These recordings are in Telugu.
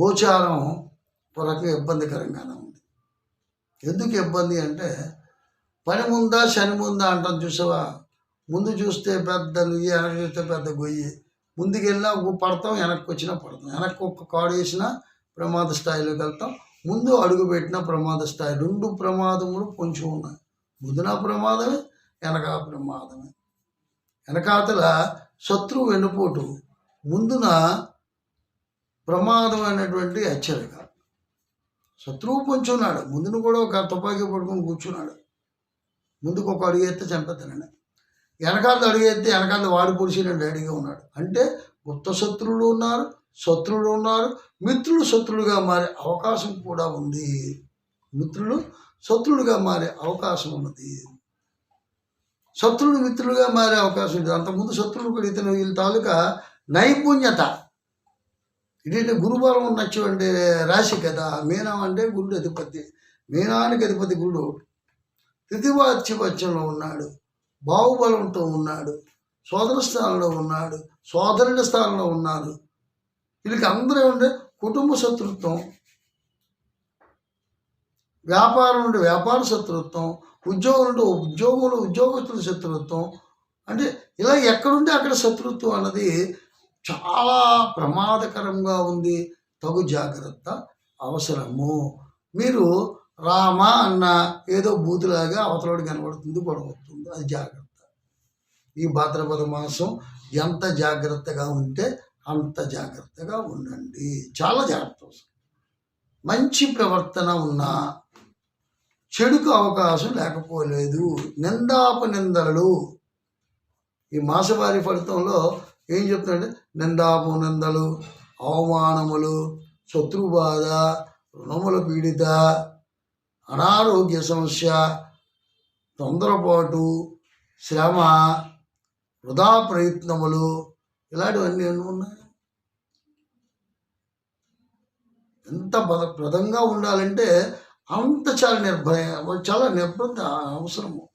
గోచారం ఒక రకంగా ఇబ్బందికరంగానే ఉంది. ఎందుకు ఇబ్బంది అంటే పని ముందా శని ముందా అంటాం చూసావా? ముందు చూస్తే పెద్ద నుయ్యి వెనక చూస్తే పెద్ద గొయ్యి. ముందుకు వెళ్ళినా పడతాం వెనక్కి వచ్చినా పడతాం. వెనక్కి ఒక్క కాడు వేసినా ప్రమాద స్థాయిలోకి వెళ్తాం. ముందు అడుగు పెట్టిన ప్రమాద స్థాయి. రెండు ప్రమాదములు కొంచెం ఉన్నాయి. ముందున ప్రమాదమే వెనక ప్రమాదమే. వెనకాతల శత్రువు వెన్నుపోటు. ముందున ప్రమాదమైనటువంటి హెచ్చరిక. శత్రువు పొంచున్నాడు. ముందును కూడా ఒక తుపాకీ పడుకొని కూర్చున్నాడు. ముందుకు ఒక అడుగు ఎత్తే చంపేతానని వెనకాల అడుగు ఎత్తే వెనకాల వాడి పొడిచిన రెడీగా ఉన్నాడు. అంటే గుప్త శత్రువులు ఉన్నారు శత్రువులు ఉన్నారు మిత్రులు శత్రులుగా మారే అవకాశం కూడా ఉంది. మిత్రులు శత్రులుగా మారే అవకాశం ఉన్నది. శత్రులు మిత్రులుగా మారే అవకాశం ఉంది. అంతకుముందు శత్రులు కూడా ఇతను వీళ్ళ తాలూకా నైపుణ్యత ఇదేంటి గురుబలం ఉన్నటువంటి రాశి కదా. మీనం అంటే గురుడు అధిపతి. మీనానికి అధిపతి గురుడు తృతివాత్యవచ్చంలో ఉన్నాడు. బాహుబలంతో ఉన్నాడు. సోదర స్థానంలో ఉన్నాడు. సోదరుడి స్థానంలో ఉన్నారు వీళ్ళకి అందరూ ఉండే కుటుంబ శత్రుత్వం. వ్యాపారం నుండి వ్యాపార శత్రుత్వం. ఉద్యోగం నుండి ఉద్యోగంలో ఉద్యోగస్తుల శత్రుత్వం. అంటే ఇలా ఎక్కడుంటే అక్కడ శత్రుత్వం అన్నది చాలా ప్రమాదకరంగా ఉంది. తగు జాగ్రత్త అవసరము. మీరు రామ అన్న ఏదో బూతులాగా అవతలోడు కనబడుతుంది గొడవతుంది అది జాగ్రత్త. ఈ భాద్రపద మాసం ఎంత జాగ్రత్తగా ఉంటే అంత జాగ్రత్తగా ఉండండి. చాలా జాగ్రత్త అవసరం. మంచి ప్రవర్తన ఉన్నా చెడుకు అవకాశం లేకపోలేదు. నిందాప నిందలు. ఈ మాసవారి ఫలితంలో ఏం చెప్తుందంటే నిందాపు నిందలు అవమానములు శత్రుబాధ రుణముల పీడిత అనారోగ్య సమస్య తొందరపాటు శ్రమ వృధా ప్రయత్నములు ఇలాంటివన్నీ ఎన్ని ఉన్నాయి. ఎంత ప్రదంగా ఉండాలంటే అంత చాలా నిర్భయ చాలా నిర్బంధ అవసరము.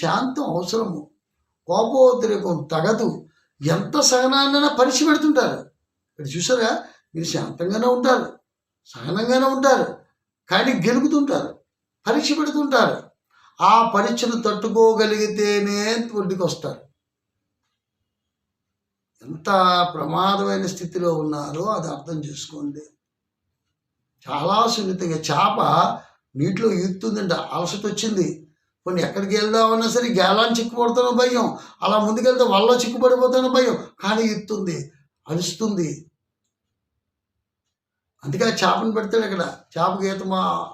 శాంతం అవసరము. కోపోద్రేకం తగదు. ఎంత సహనాన్నైనా పరీక్ష పెడుతుంటారు. ఇక్కడ చూసారా? మీరు శాంతంగానే ఉంటారు. సహనంగానే ఉంటారు. కానీ గెలుగుతుంటారు. పరీక్ష పెడుతుంటారు. ఆ పరీక్షను తట్టుకోగలిగితేనే ఒడ్డుకు వస్తారు ఎంత ప్రమాదమైన స్థితిలో ఉన్నారో అది అర్థం చేసుకోండి. చాలా సున్నితంగా చేప నీటిలో ఈదుతుందంట అలసట వచ్చింది కొన్ని ఎక్కడికి వెళ్దామన్నా సరే గేలాన్ని చిక్కుపడుతున్న భయం అలా ముందుకెళ్తే వల్ల చిక్కుపడిపోతున్న భయం. కానీ ఎత్తుంది అలుస్తుంది అందుకే ఆ చేపను పెడతాడు ఇక్కడ. చేప గీతమా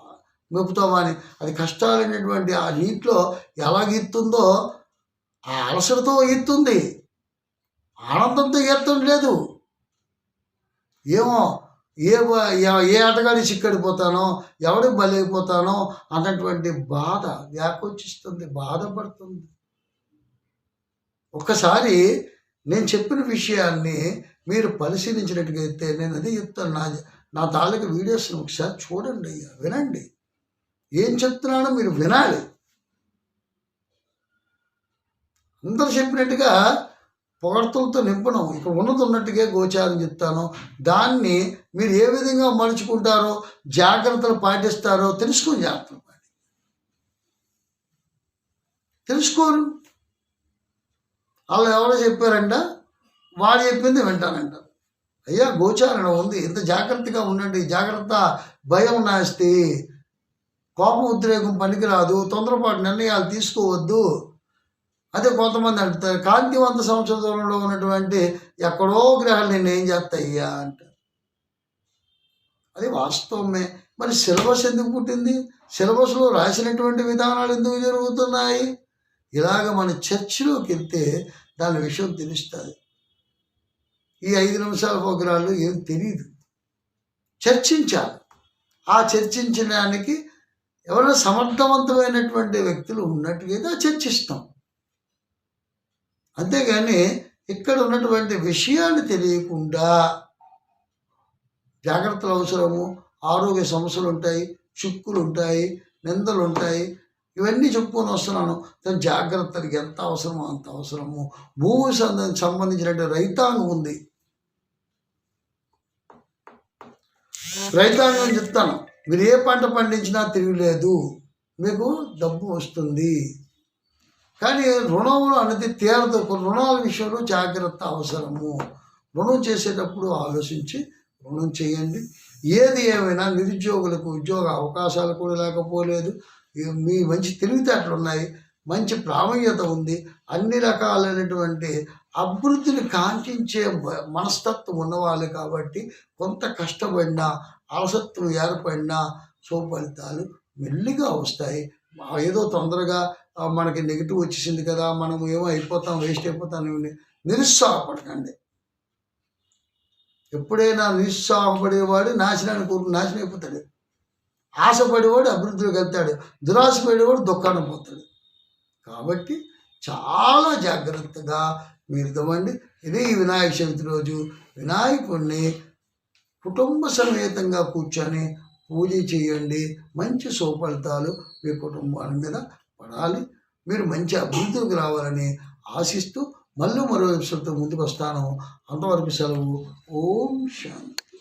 మెప్పుతామా అని అది కష్టాలైనటువంటి ఆ నీటిలో ఎలా గీతుందో ఆ అలసటతో ఎత్తుంది ఆనందంతో ఎత్తం లేదు. ఏమో ఏ ఏ ఆటగాడి చిక్కడిపోతానో ఎవడికి బలైపోతానో అన్నటువంటి బాధ వ్యాకోచిస్తుంది బాధపడుతుంది. ఒక్కసారి నేను చెప్పిన విషయాన్ని మీరు పరిశీలించినట్టుగైతే నేను అదే చెప్తాను. నా నా తాలూకు వీడియోస్ని ఒకసారి చూడండి అయ్యా వినండి. ఏం చెప్తున్నానో మీరు వినాలి. అందరు చెప్పినట్టుగా పొగడ్తలతో నింపడం ఇక్కడ ఉన్నది ఉన్నట్టుగా గోచారం చెప్తాను. దాన్ని మీరు ఏ విధంగా మలుచుకుంటారో జాగ్రత్తలు పాటిస్తారో తెలుసుకోని జాగ్రత్తలు పాటి తెలుసుకోరు. వాళ్ళు ఎవరో చెప్పారంట వాడు చెప్పింది వింటానంట. అయ్యా గోచారణ ఉంది. ఇంత జాగ్రత్తగా ఉండండి. జాగ్రత్త భయం నాస్తి. కోపం ఉద్రేకం పనికిరాదు. తొందరపాటు నిర్ణయాలు తీసుకోవద్దు. అదే కొంతమంది అంటారు కాంతివంత సంవత్సర దూరంలో ఉన్నటువంటి ఎక్కడో గ్రహాలు నేను ఏం చేస్తాయ్యా అంటారు. అది వాస్తవమే. మరి సిలబస్ ఎందుకు పుట్టింది? సిలబస్లో రాసినటువంటి విధానాలు ఎందుకు జరుగుతున్నాయి? ఇలాగ మన చర్చిలోకి వెళ్తే దాని విషయం తెలుస్తుంది. ఈ ఐదు నిమిషాల ప్రోగ్రాళ్ళు ఏం తెలియదు చర్చించాలి. ఆ చర్చించడానికి ఎవరైనా సమర్థవంతమైనటువంటి వ్యక్తులు ఉన్నట్టుగా చర్చిస్తాం. అంతేగాని ఇక్కడ ఉన్నటువంటి విషయాన్ని తెలియకుండా జాగ్రత్తలు అవసరము ఆరోగ్య సమస్యలు ఉంటాయి చిక్కులు ఉంటాయి నిందలు ఉంటాయి ఇవన్నీ చెప్పుకొని వస్తున్నాను. దాని జాగ్రత్తలకి ఎంత అవసరమో అంత అవసరము. భూమి సంబంధించినటువంటి రైతాంగం ఉంది. రైతాంగం చెప్తాను. మీరు ఏ పంట పండించినా తిరగలేదు మీకు డబ్బు వస్తుంది. కానీ రుణములు అనేది తీరదు. రుణాల విషయంలో జాగ్రత్త అవసరము. రుణం చేసేటప్పుడు ఆలోచించి రుణం చేయండి. ఏది ఏమైనా నిరుద్యోగులకు ఉద్యోగ అవకాశాలు కూడా లేకపోలేదు. మీ మంచి తెలివితేటలు ఉన్నాయి. మంచి ప్రాముఖ్యత ఉంది. అన్ని రకాలైనటువంటి అభివృద్ధిని కాంక్షించే మనస్తత్వం ఉన్నవాళ్ళు కాబట్టి కొంత కష్టపడినా అలసత్వం ఏర్పడినా సుఫలితాలు మెల్లిగా వస్తాయి. ఏదో తొందరగా మనకి నెగిటివ్ వచ్చేసింది కదా మనం ఏమో అయిపోతాం వేస్ట్ అయిపోతాం అని నిరుత్సాహపడకండి. ఎప్పుడైనా నిరుత్సాహపడేవాడు నాశనాన్ని కోరుకు నాశనం అయిపోతాడు. ఆశపడేవాడు అభివృద్ధిలోకి వెళ్తాడు. దురాశపడేవాడు దుఃఖాన్ని పోతాడు. కాబట్టి చాలా జాగ్రత్తగా మీరు ఇదవ్వండి ఇదే ఈ వినాయక చవితి రోజు వినాయకుడిని కుటుంబ సమేతంగా కూర్చొని పూజ చేయండి. మంచి సుఫలితాలు మీ కుటుంబాల మీద పడాలి. మీరు మంచి అభివృద్ధికి రావాలని ఆశిస్తూ మళ్ళీ మరో ఎపిసోడ్తో ముందుకు వస్తాను. అంతవరకు సెలవు. ఓం శాంతి.